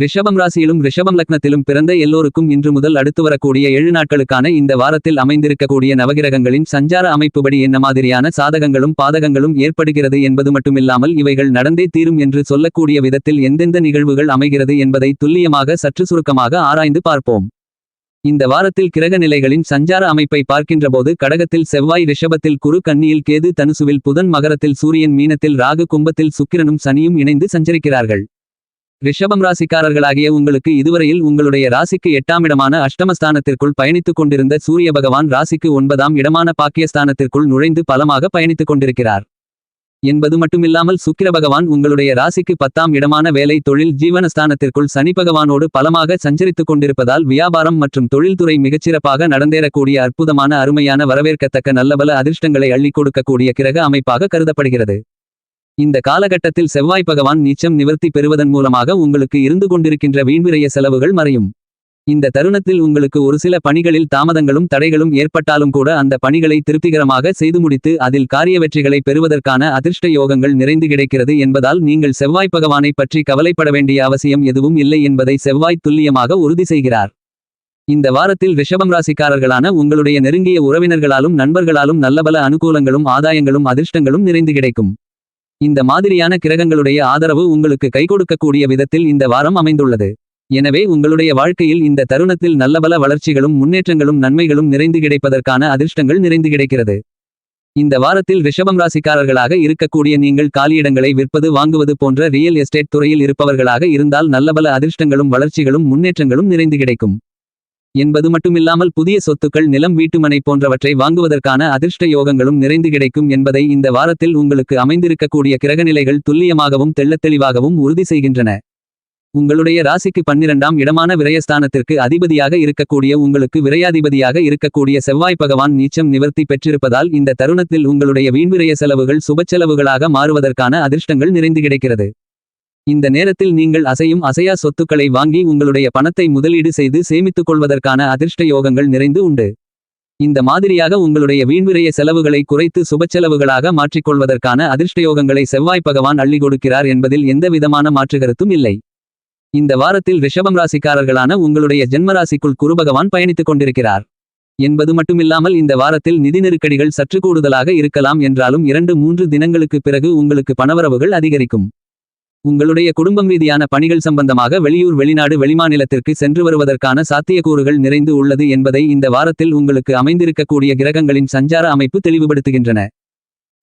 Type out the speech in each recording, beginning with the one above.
ரிஷபம் ராசியிலும் ரிஷபம் லக்னத்திலும் பிறந்த எல்லோருக்கும் இன்று முதல் அடுத்து வரக்கூடிய ஏழு நாட்களுக்கான இந்த வாரத்தில் அமைந்திருக்கக்கூடிய நவகிரகங்களின் சஞ்சார அமைப்புபடி என்ன மாதிரியான சாதகங்களும் பாதகங்களும் ஏற்படுகிறது என்பது மட்டுமில்லாமல் இவைகள் நடந்தே தீரும் என்று சொல்லக்கூடிய விதத்தில் எந்தெந்த நிகழ்வுகள் அமைகிறது என்பதை துல்லியமாக சற்று சுருக்கமாக ஆராய்ந்து பார்ப்போம். இந்த வாரத்தில் கிரக நிலைகளின் சஞ்சார அமைப்பை பார்க்கின்றபோது கடகத்தில் செவ்வாய் ரிஷபத்தில் குரு கன்னியில் கேது தனுசுவில் புதன் மகரத்தில் சூரியன் மீனத்தில் ராகு கும்பத்தில் சுக்கிரனும் சனியும் இணைந்து சஞ்சரிக்கிறார்கள். ரிஷபம் ராசிக்காரர்களாகிய உங்களுக்கு இதுவரையில் உங்களுடைய ராசிக்கு எட்டாம் இடமான அஷ்டமஸ்தானத்திற்குள் பயணித்துக் கொண்டிருந்த சூரிய பகவான் ராசிக்கு ஒன்பதாம் இடமான பாக்கியஸ்தானத்திற்குள் நுழைந்து பலமாக பயணித்துக் கொண்டிருக்கிறார். என்பது மட்டுமில்லாமல் சுக்கிர பகவான் உங்களுடைய ராசிக்கு பத்தாம் இடமான வேலை தொழில் ஜீவனஸ்தானத்திற்குள் சனி பகவானோடு பலமாக சஞ்சரித்துக் கொண்டிருப்பதால் வியாபாரம் மற்றும் தொழில்துறை மிகச்சிறப்பாக நடந்தேறக்கூடிய அற்புதமான அருமையான வரவேற்கத்தக்க நல்லபல அதிர்ஷ்டங்களை அள்ளிக் கொடுக்கக்கூடிய கிரக அமைப்பாக கருதப்படுகிறது. இந்த காலகட்டத்தில் செவ்வாய் பகவான் நீச்சம் நிவர்த்தி பெறுவதன் மூலமாக உங்களுக்கு இருந்து கொண்டிருக்கின்ற வீண்விரைய செலவுகள் மறையும். இந்த தருணத்தில் உங்களுக்கு ஒரு சில பணிகளில் தாமதங்களும் தடைகளும் ஏற்பட்டாலும் கூட அந்த பணிகளை திருப்திகரமாக செய்து முடித்து அதில் காரிய வெற்றிகளை பெறுவதற்கான அதிர்ஷ்ட யோகங்கள் நிறைந்து கிடைக்கிறது என்பதால் நீங்கள் செவ்வாய் பகவானை பற்றி கவலைப்பட வேண்டிய அவசியம் எதுவும் இல்லை என்பதை செவ்வாய் துல்லியமாக உறுதி செய்கிறார். இந்த வாரத்தில் ரிஷபம் ராசிக்காரர்களான உங்களுடைய நெருங்கிய உறவினர்களாலும் நண்பர்களாலும் நல்லபல அனுகூலங்களும் ஆதாயங்களும் அதிர்ஷ்டங்களும் நிறைந்து கிடைக்கும். இந்த மாதிரியான கிரகங்களுடைய ஆதரவு உங்களுக்கு கைகொடுக்கக்கூடிய விதத்தில் இந்த வாரம் அமைந்துள்ளது. எனவே உங்களுடைய வாழ்க்கையில் இந்த தருணத்தில் நல்லபல வளர்ச்சிகளும் முன்னேற்றங்களும் நன்மைகளும் நிறைந்து கிடைப்பதற்கான அதிர்ஷ்டங்கள் நிறைந்து கிடைக்கிறது. இந்த வாரத்தில் ரிஷபம் ராசிக்காரர்களாக இருக்கக்கூடிய நீங்கள் காலியிடங்களை விற்பது வாங்குவது போன்ற ரியல் எஸ்டேட் துறையில் இருப்பவர்களாக இருந்தால் நல்லபல அதிர்ஷ்டங்களும் வளர்ச்சிகளும் முன்னேற்றங்களும் நிறைந்து கிடைக்கும். என்பது மட்டுமில்லாமல் புதிய சொத்துக்கள் நிலம் வீட்டுமனை போன்றவற்றை வாங்குவதற்கான அதிர்ஷ்ட யோகங்களும் நிறைந்து கிடைக்கும் என்பதை இந்த வாரத்தில் உங்களுக்கு அமைந்திருக்கக்கூடிய கிரகநிலைகள் துல்லியமாகவும் தெள்ளத்தெளிவாகவும் உறுதி செய்கின்றன. உங்களுடைய ராசிக்கு பன்னிரண்டாம் இடமான விரயஸ்தானத்திற்கு அதிபதியாக இருக்கக்கூடிய உங்களுக்கு விரையாதிபதியாக இருக்கக்கூடிய செவ்வாய் பகவான் நீச்சம் நிவர்த்தி பெற்றிருப்பதால் இந்த தருணத்தில் உங்களுடைய வீண்விரய செலவுகள் சுபச்செலவுகளாக மாறுவதற்கான அதிர்ஷ்டங்கள் நிறைந்து கிடைக்கிறது. இந்த நேரத்தில் நீங்கள் அசையும் அசையா சொத்துக்களை வாங்கி உங்களுடைய பணத்தை முதலீடு செய்து சேமித்துக் கொள்வதற்கான அதிர்ஷ்ட யோகங்கள் நிறைந்து உண்டு. இந்த மாதிரியாக உங்களுடைய வீண்விரைய செலவுகளை குறைத்து சுபச்செலவுகளாக மாற்றிக்கொள்வதற்கான அதிர்ஷ்டயோகங்களை செவ்வாய் பகவான் அள்ளி கொடுக்கிறார் என்பதில் எந்தவிதமான மாற்றுகருத்தும் இல்லை. இந்த வாரத்தில் ரிஷபம் ராசிக்காரர்களான உங்களுடைய ஜென்மராசிக்குள் குருபகவான் பயணித்துக் கொண்டிருக்கிறார். என்பது மட்டுமில்லாமல் இந்த வாரத்தில் நிதி நெருக்கடிகள் சற்று கூடுதலாக இருக்கலாம் என்றாலும் இரண்டு மூன்று தினங்களுக்கு பிறகு உங்களுக்கு பணவரவுகள் அதிகரிக்கும். உங்களுடைய குடும்பம் ரீதியான பணிகள் சம்பந்தமாக வெளியூர் வெளிநாடு வெளிமாநிலத்திற்கு சென்று வருவதற்கான சாத்தியக்கூறுகள் நிறைந்து உள்ளது என்பதை இந்த வாரத்தில் உங்களுக்கு அமைந்திருக்கக்கூடிய கிரகங்களின் சஞ்சார அமைப்பு தெளிவுபடுத்துகின்றன.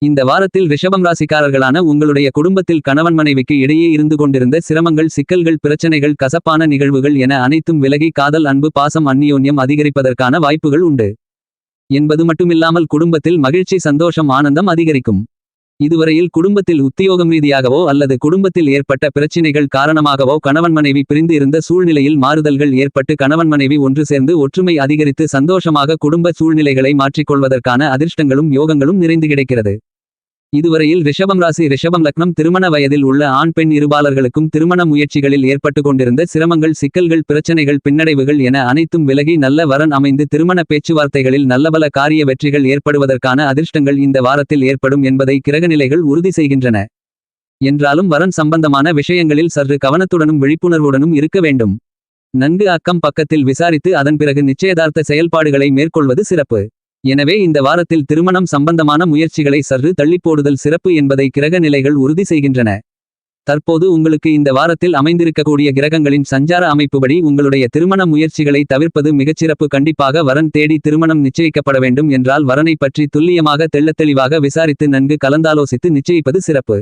இந்த வாரத்தில் ரிஷபம் ராசிக்காரர்களான உங்களுடைய குடும்பத்தில் கணவன் மனைவிக்கு இடையே இருந்து கொண்டிருந்த சிரமங்கள் சிக்கல்கள் பிரச்சனைகள் கசப்பான நிகழ்வுகள் என அனைத்தும் விலகி காதல் அன்பு பாசம் அந்நியோன்யம் அதிகரிப்பதற்கான வாய்ப்புகள் உண்டு. என்பது மட்டுமில்லாமல் குடும்பத்தில் மகிழ்ச்சி சந்தோஷம் ஆனந்தம் அதிகரிக்கும். இதுவரையில் குடும்பத்தில் உத்தியோகம் ரீதியாகவோ அல்லது குடும்பத்தில் ஏற்பட்ட பிரச்சினைகள் காரணமாகவோ கணவன் மனைவி பிரிந்து இருந்த சூழ்நிலையில் மாறுதல்கள் ஏற்பட்டு கணவன் மனைவி ஒன்று சேர்ந்து ஒற்றுமை அதிகரித்து சந்தோஷமாக குடும்ப சூழ்நிலைகளை மாற்றிக்கொள்வதற்கான அதிர்ஷ்டங்களும் யோகங்களும் நிறைந்து கிடைக்கிறது. இதுவரையில் ரிஷபம் ராசி ரிஷபம் லக்னம் திருமண வயதில் உள்ள ஆண் பெண் இருபாலர்களுக்கும் திருமண முயற்சிகளில் ஏற்பட்டு கொண்டிருந்த சிரமங்கள் சிக்கல்கள் பிரச்சனைகள் பின்னடைவுகள் என அனைத்தும் விலகி நல்ல வரன் அமைந்து திருமண பேச்சுவார்த்தைகளில் நல்லபல காரிய வெற்றிகள் ஏற்படுவதற்கான அதிர்ஷ்டங்கள் இந்த வாரத்தில் ஏற்படும் என்பதை கிரகநிலைகள் உறுதி செய்கின்றன. என்றாலும் வரன் சம்பந்தமான விஷயங்களில் சற்று கவனத்துடனும் விழிப்புணர்வுடனும் இருக்க வேண்டும். நன்கு அக்கம் பக்கத்தில் விசாரித்து அதன் பிறகு நிச்சயதார்த்த செயல்பாடுகளை மேற்கொள்வது சிறப்பு. எனவே இந்த வாரத்தில் திருமணம் சம்பந்தமான முயற்சிகளை சற்று தள்ளிப்போடுதல் சிறப்பு என்பதை கிரக நிலைகள் உறுதி செய்கின்றன. தற்போது உங்களுக்கு இந்த வாரத்தில் அமைந்திருக்கக்கூடிய கிரகங்களின் சஞ்சார அமைப்புபடி உங்களுடைய திருமண முயற்சிகளை தவிர்ப்பது மிகச்சிறப்பு கண்டிப்பாக வரன் தேடி திருமணம் நிச்சயிக்கப்பட வேண்டும் என்றால் வரனை பற்றி துல்லியமாக தெள்ளத்தெளிவாக விசாரித்து நன்கு கலந்தாலோசித்து நிச்சயிப்பது சிறப்பு.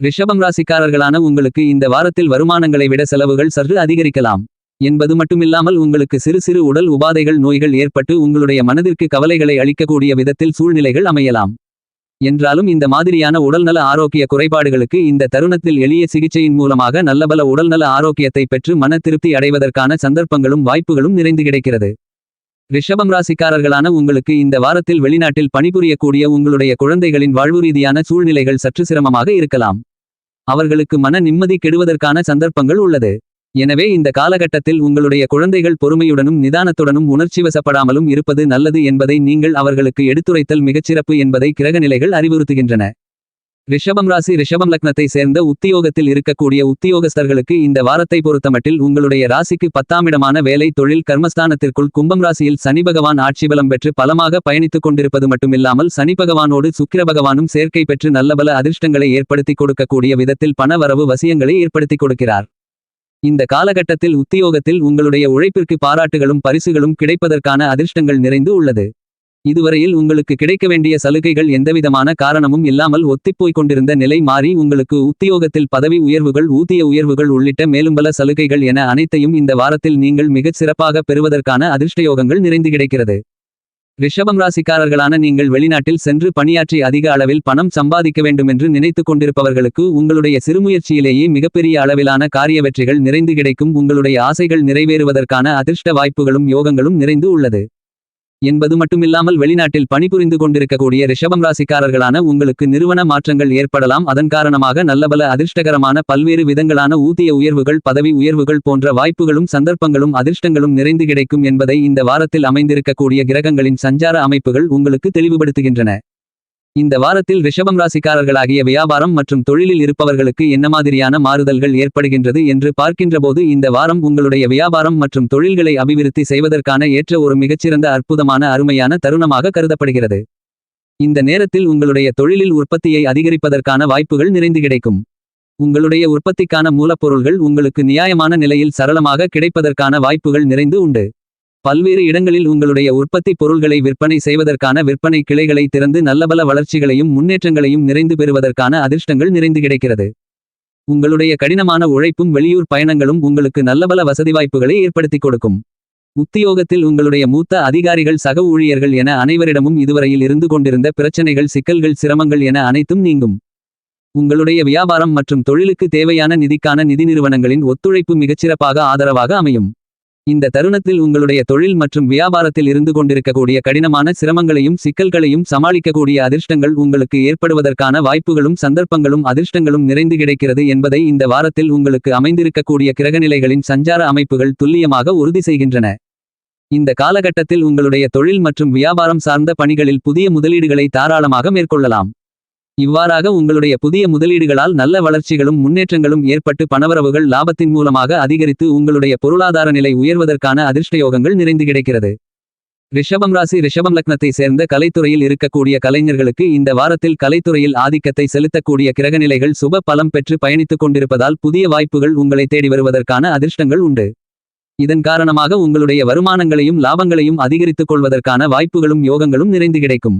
ரிஷபம் ராசிக்காரர்களான உங்களுக்கு இந்த வாரத்தில் வருமானங்களை விட செலவுகள் சற்று அதிகரிக்கலாம். என்பது மட்டுமில்லாமல் உங்களுக்கு சிறு சிறு உடல் உபாதைகள் நோய்கள் ஏற்பட்டு உங்களுடைய மனதிற்கு கவலைகளை அளிக்கக்கூடிய விதத்தில் சூழ்நிலைகள் அமையலாம். என்றாலும் இந்த மாதிரியான உடல்நல ஆரோக்கிய குறைபாடுகளுக்கு இந்த தருணத்தில் எளிய சிகிச்சையின் மூலமாக நல்லபல உடல்நல ஆரோக்கியத்தை பெற்று மன திருப்தி அடைவதற்கான சந்தர்ப்பங்களும் வாய்ப்புகளும் நிறைந்து கிடைக்கிறது. ரிஷபம் ராசிக்காரர்களான உங்களுக்கு இந்த வாரத்தில் வெளிநாட்டில் பணிபுரியக்கூடிய உங்களுடைய குழந்தைகளின் வாழ்வு ரீதியான சூழ்நிலைகள் சற்று சிரமமாக இருக்கலாம். அவர்களுக்கு மன நிம்மதி கெடுவதற்கான சந்தர்ப்பங்கள் உள்ளது. எனவே இந்த காலகட்டத்தில் உங்களுடைய குழந்தைகள் பொறுமையுடனும் நிதானத்துடனும் உணர்ச்சிவசப்படாமலும் இருப்பது நல்லது என்பதை நீங்கள் அவர்களுக்கு எடுத்துரைத்தல் மிகச்சிறப்பு என்பதை கிரகநிலைகள் அறிவுறுத்துகின்றன. ரிஷபம் ராசி ரிஷபம் லக்னத்தை சேர்ந்த உத்தியோகத்தில் இருக்கக்கூடிய உத்தியோகஸ்தர்களுக்கு இந்த வாரத்தை பொறுத்தமட்டில் உங்களுடைய ராசிக்கு பத்தாமிடமான வேலை தொழில் கர்மஸ்தானத்திற்குள் கும்பம் ராசியில் சனி பகவான் ஆட்சிபலம் பெற்று பலமாக பயணித்துக் கொண்டிருப்பது மட்டுமில்லாமல் சனி பகவானோடு சுக்கிர பகவானும் சேர்க்கை பெற்று நல்லபல அதிர்ஷ்டங்களை ஏற்படுத்தி கொடுக்கக்கூடிய விதத்தில் பண வரவு வசியங்களை ஏற்படுத்திக் கொடுக்கிறார். இந்த காலகட்டத்தில் உத்தியோகத்தில் உங்களுடைய உழைப்பிற்கு பாராட்டுகளும் பரிசுகளும் கிடைப்பதற்கான அதிர்ஷ்டங்கள் நிறைந்து உள்ளது. இதுவரையில் உங்களுக்கு கிடைக்க வேண்டிய சலுகைகள் எந்தவிதமான காரணமும் இல்லாமல் ஒத்திப்போய்க் கொண்டிருந்த நிலை மாறி உங்களுக்கு உத்தியோகத்தில் பதவி உயர்வுகள் ஊதிய உயர்வுகள் உள்ளிட்ட மேலும்பல சலுகைகள் என அனைத்தையும் இந்த வாரத்தில் நீங்கள் மிகச் சிறப்பாக பெறுவதற்கான அதிர்ஷ்டயோகங்கள் நிறைந்து கிடைக்கிறது. ரிஷபம் ராசிக்காரர்களான நீங்கள் வெளிநாட்டில் சென்று பணியாற்றி அதிக அளவில் பணம் சம்பாதிக்க வேண்டுமென்று நினைத்துக் கொண்டிருப்பவர்களுக்கு உங்களுடைய சிறுமுயற்சியிலேயே மிகப்பெரிய அளவிலான காரிய வெற்றிகள் நிறைந்து கிடைக்கும். உங்களுடைய ஆசைகள் நிறைவேறுவதற்கான அதிர்ஷ்ட வாய்ப்புகளும் யோகங்களும் நிறைந்து உள்ளது. என்பது மட்டுமில்லாமல் வெளிநாட்டில் பணிபுரிந்து கொண்டிருக்கக்கூடிய ரிஷபம் ராசிக்காரர்களான உங்களுக்கு நிறுவன மாற்றங்கள் ஏற்படலாம். அதன் காரணமாக நல்லபல அதிர்ஷ்டகரமான பல்வேறு விதங்களான ஊதிய உயர்வுகள் பதவி உயர்வுகள் போன்ற வாய்ப்புகளும் சந்தர்ப்பங்களும் அதிர்ஷ்டங்களும் நிறைந்து கிடைக்கும் என்பதை இந்த வாரத்தில் அமைந்திருக்கக்கூடிய கிரகங்களின் சஞ்சார அமைப்புகள் உங்களுக்கு தெளிவுபடுத்துகின்றன. இந்த வாரத்தில் ரிஷபம் ராசிக்காரர்களாகிய வியாபாரம் மற்றும் தொழிலில் இருப்பவர்களுக்கு என்ன மாதிரியான மாறுதல்கள் ஏற்படுகின்றது என்று பார்க்கின்றபோது இந்த வாரம் உங்களுடைய வியாபாரம் மற்றும் தொழில்களை அபிவிருத்தி செய்வதற்கான ஏற்ற ஒரு மிகச்சிறந்த அற்புதமான அருமையான தருணமாக கருதப்படுகிறது. இந்த நேரத்தில் உங்களுடைய தொழிலில் உற்பத்தியை அதிகரிப்பதற்கான வாய்ப்புகள் நிறைந்து கிடைக்கும். உங்களுடைய உற்பத்திக்கான மூலப்பொருள்கள் உங்களுக்கு நியாயமான நிலையில் சரளமாக கிடைப்பதற்கான வாய்ப்புகள் நிறைந்து உண்டு. பல்வேறு இடங்களில் உங்களுடைய உற்பத்தி பொருள்களை விற்பனை செய்வதற்கான விற்பனை கிளைகளை திறந்து நல்லபல வளர்ச்சிகளையும் முன்னேற்றங்களையும் நிறைந்து பெறுவதற்கான அதிர்ஷ்டங்கள் நிறைந்து கிடைக்கிறது. உங்களுடைய கடினமான உழைப்பும் வெளியூர் பயணங்களும் உங்களுக்கு நல்லபல வசதி வாய்ப்புகளை ஏற்படுத்திக் கொடுக்கும். உத்தியோகத்தில் உங்களுடைய மூத்த அதிகாரிகள் சக ஊழியர்கள் என அனைவரிடமும் இதுவரையில் இருந்து கொண்டிருந்த பிரச்சனைகள் சிக்கல்கள் சிரமங்கள் என அனைத்தும் நீங்கும். உங்களுடைய வியாபாரம் மற்றும் தொழிலுக்கு தேவையான நிதிக்கான நிதி நிறுவனங்களின் ஒத்துழைப்பு மிகச்சிறப்பாக ஆதரவாக அமையும். இந்த தருணத்தில் உங்களுடைய தொழில் மற்றும் வியாபாரத்தில் இருந்து கொண்டிருக்கக்கூடிய கடினமான சிரமங்களையும் சிக்கல்களையும் சமாளிக்கக்கூடிய அதிர்ஷ்டங்கள் உங்களுக்கு ஏற்படுவதற்கான வாய்ப்புகளும் சந்தர்ப்பங்களும் அதிர்ஷ்டங்களும் நிறைந்து கிடைக்கிறது என்பதை இந்த வாரத்தில் உங்களுக்கு அமைந்திருக்கக்கூடிய கிரகநிலைகளின் சஞ்சார அமைப்புகள் துல்லியமாக உறுதி செய்கின்றன. இந்த காலகட்டத்தில் உங்களுடைய தொழில் மற்றும் வியாபாரம் சார்ந்த பணிகளில் புதிய முதலீடுகளை தாராளமாக மேற்கொள்ளலாம். இவ்வாறாக உங்களுடைய புதிய முதலீடுகளால் நல்ல வளர்ச்சிகளும் முன்னேற்றங்களும் ஏற்பட்டு பணவரவுகள் லாபத்தின் மூலமாக அதிகரித்து உங்களுடைய பொருளாதார நிலை உயர்வதற்கான அதிர்ஷ்டயோகங்கள் நிறைந்து கிடைக்கிறது. ரிஷபம் ராசி ரிஷபம் லக்னத்தை சேர்ந்த கலைத்துறையில் இருக்கக்கூடிய கலைஞர்களுக்கு இந்த வாரத்தில் கலைத்துறையில் ஆதிக்கத்தை செலுத்தக்கூடிய கிரகநிலைகள் சுப பலம் பெற்று பயணித்துக் கொண்டிருப்பதால் புதிய வாய்ப்புகள் உங்களை தேடி வருவதற்கான அதிர்ஷ்டங்கள் உண்டு. இதன் காரணமாக உங்களுடைய வருமானங்களையும் லாபங்களையும் அதிகரித்துக் கொள்வதற்கான வாய்ப்புகளும் யோகங்களும் நிறைந்து கிடைக்கும்.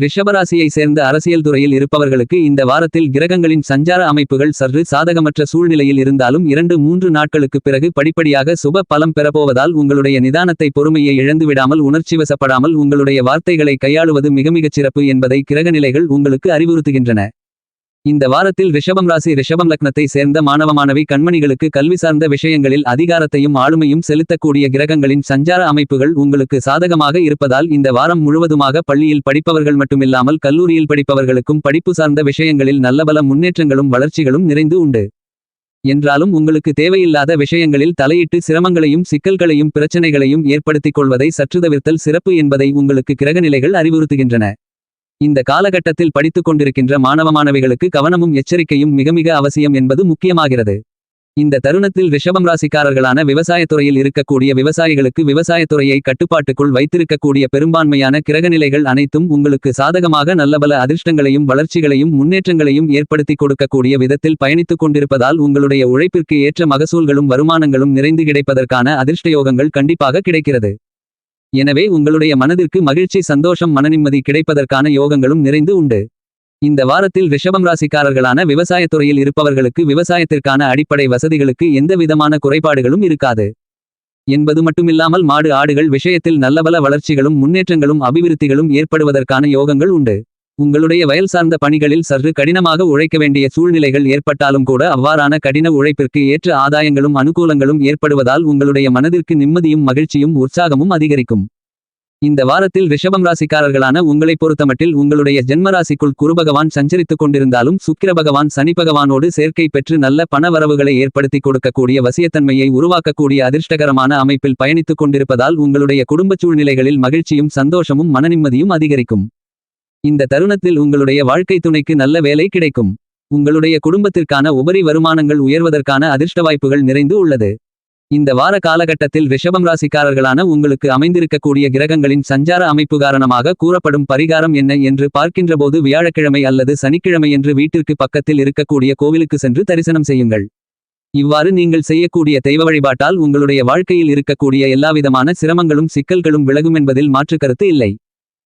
ரிஷபராசியை சேர்ந்த அரசியல் துறையில் இருப்பவர்களுக்கு இந்த வாரத்தில் கிரகங்களின் சஞ்சார அமைப்புகள் சற்று சாதகமற்ற சூழ்நிலையில் இருந்தாலும் இரண்டு மூன்று நாட்களுக்கு பிறகு படிப்படியாக சுப பலம் பெறப்போவதால் உங்களுடைய நிதானத்தை பொறுமையை இழந்துவிடாமல் உணர்ச்சிவசப்படாமல் உங்களுடைய வார்த்தைகளை கையாளுவது மிக மிகச் சிறப்பு என்பதை கிரகநிலைகள் உங்களுக்கு அறிவுறுத்துகின்றன. இந்த வாரத்தில் ரிஷபம் ராசி ரிஷபம் லக்னத்தை சேர்ந்த மாணவ மாணவி கண்மணிகளுக்கு கல்வி சார்ந்த விஷயங்களில் அதிகாரத்தையும் ஆளுமையும் செலுத்தக்கூடிய கிரகங்களின் சஞ்சார அமைப்புகள் உங்களுக்கு சாதகமாக இருப்பதால் இந்த வாரம் முழுவதுமாக பள்ளியில் படிப்பவர்கள் மட்டுமில்லாமல் கல்லூரியில் படிப்பவர்களுக்கும் படிப்பு சார்ந்த விஷயங்களில் நல்லபல முன்னேற்றங்களும் வளர்ச்சிகளும் நிறைந்து உண்டு. என்றாலும் உங்களுக்கு தேவையில்லாத விஷயங்களில் தலையிட்டு சிரமங்களையும் சிக்கல்களையும் பிரச்சனைகளையும் ஏற்படுத்திக் கொள்வதை சற்று தவிர்த்தல் சிறப்பு என்பதை உங்களுக்கு கிரகநிலைகள் அறிவுறுத்துகின்றன. இந்த காலகட்டத்தில் படித்துக் கொண்டிருக்கின்ற மாணவ மாணவிகளுக்கு கவனமும் எச்சரிக்கையும் மிக மிக அவசியம் என்பது முக்கியமாகிறது. இந்த தருணத்தில் ரிஷபம் ராசிக்காரர்களான விவசாயத்துறையில் இருக்கக்கூடிய விவசாயிகளுக்கு விவசாயத்துறையை கட்டுப்பாட்டுக்குள் வைத்திருக்கக்கூடிய பெரும்பான்மையான கிரகநிலைகள் அனைத்தும் உங்களுக்கு சாதகமாக நல்லபல அதிர்ஷ்டங்களையும் வளர்ச்சிகளையும் முன்னேற்றங்களையும் ஏற்படுத்திக் கொடுக்கக்கூடிய விதத்தில் பயணித்துக் கொண்டிருப்பதால் உங்களுடைய உழைப்பிற்கு ஏற்ற மகசூல்களும் வருமானங்களும் நிறைந்து கிடைப்பதற்கான அதிர்ஷ்டயோகங்கள் கண்டிப்பாக கிடைக்கிறது. எனவே உங்களுடைய மனதிற்கு மகிழ்ச்சி சந்தோஷம் மனநிம்மதி கிடைப்பதற்கான யோகங்களும் நிறைந்து உண்டு. இந்த வாரத்தில் ரிஷபம் ராசிக்காரர்களான விவசாயத்துறையில் இருப்பவர்களுக்கு விவசாயத்திற்கான அடிப்படை வசதிகளுக்கு எந்த விதமான குறைபாடுகளும் இருக்காது. என்பது மட்டுமில்லாமல் மாடு ஆடுகள் விஷயத்தில் நல்லபல வளர்ச்சிகளும் முன்னேற்றங்களும் அபிவிருத்திகளும் ஏற்படுவதற்கான யோகங்கள் உண்டு. உங்களுடைய வயல் சார்ந்த பணிகளில் சற்று கடினமாக உழைக்க வேண்டிய சூழ்நிலைகள் ஏற்பட்டாலும் கூட அவ்வாறான கடின உழைப்பிற்கு ஏற்ற ஆதாயங்களும் அனுகூலங்களும் ஏற்படுவதால் உங்களுடைய மனதிற்கு நிம்மதியும் மகிழ்ச்சியும் உற்சாகமும் அதிகரிக்கும். இந்த வாரத்தில் ரிஷபம் ராசிக்காரர்களான உங்களைப் பொறுத்தமட்டில் உங்களுடைய ஜென்மராசிக்குள் குருபகவான் சஞ்சரித்துக் கொண்டிருந்தாலும் சுக்கிர பகவான் சனி பகவானோடு சேர்க்கை பெற்று நல்ல பண வரவுகளை ஏற்படுத்திக் கொடுக்கக்கூடிய வசியத்தன்மையை உருவாக்கக்கூடிய அதிர்ஷ்டகரமான அமைப்பில் பயணித்துக் கொண்டிருப்பதால் உங்களுடைய குடும்பச் சூழ்நிலைகளில் மகிழ்ச்சியும் சந்தோஷமும் மனநிம்மதியும் அதிகரிக்கும். இந்த தருணத்தில் உங்களுடைய வாழ்க்கை துணைக்கு நல்ல வேலை கிடைக்கும். உங்களுடைய குடும்பத்திற்கான உபரி வருமானங்கள் உயர்வதற்கான அதிர்ஷ்ட வாய்ப்புகள் நிறைந்து உள்ளது. இந்த வார காலகட்டத்தில் ரிஷபம் ராசிக்காரர்களான உங்களுக்கு அமைந்திருக்கக்கூடிய கிரகங்களின் சஞ்சார அமைப்பு காரணமாக கூறப்படும் பரிகாரம் என்ன என்று பார்க்கின்றபோது வியாழக்கிழமை அல்லது சனிக்கிழமையன்று வீட்டிற்கு பக்கத்தில் இருக்கக்கூடிய கோவிலுக்கு சென்று தரிசனம் செய்யுங்கள். இவ்வாறு நீங்கள் செய்யக்கூடிய தெய்வ வழிபாட்டால் உங்களுடைய வாழ்க்கையில் இருக்கக்கூடிய எல்லாவிதமான சிரமங்களும் சிக்கல்களும் விலகும் என்பதில் மாற்று கருத்து இல்லை.